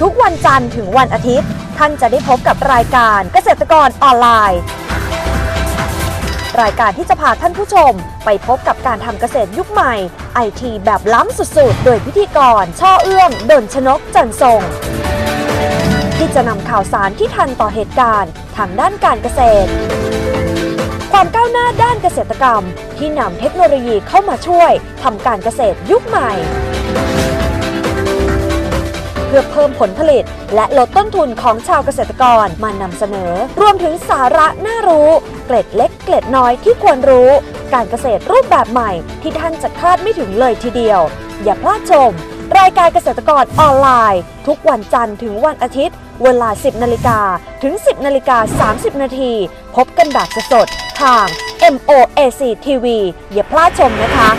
ทุกวันจันทร์ถึงวันอาทิตย์ ท่านจะได้พบกับรายการเกษตรกรออนไลน์ รายการที่จะพาท่านผู้ชม ไปพบกับการทำเกษตรยุคใหม่ไอทีแบบล้ำสุดๆ โดยพิธีกร ช่อเอื้อมดนชนกจันทรงที่จะนำข่าวสารที่ทันต่อเหตุการณ์ทางด้านการเกษตร ความก้าวหน้าด้านเกษตรกรรม ที่นำเทคโนโลยีเข้ามาช่วยทำการเกษตรยุคใหม่ ผลผลิต และลดต้นทุนของชาวเกษตรกรมานำเสนอ รวมถึงสาระน่ารู้ เกล็ดเล็กเกล็ดน้อยที่ควรรู้ การเกษตรรูปแบบใหม่ ที่ท่านจะคาดไม่ถึงเลยทีเดียว อย่าพลาดชม รายการเกษตรกรออนไลน์ ทุกวันจันทร์ถึงวันอาทิตย์ เวลา 10นาฬิกาถึง 10นาฬิกา30นาทีพบกันแบบสดๆทาง MOAC TV อย่าพลาดชมนะคะ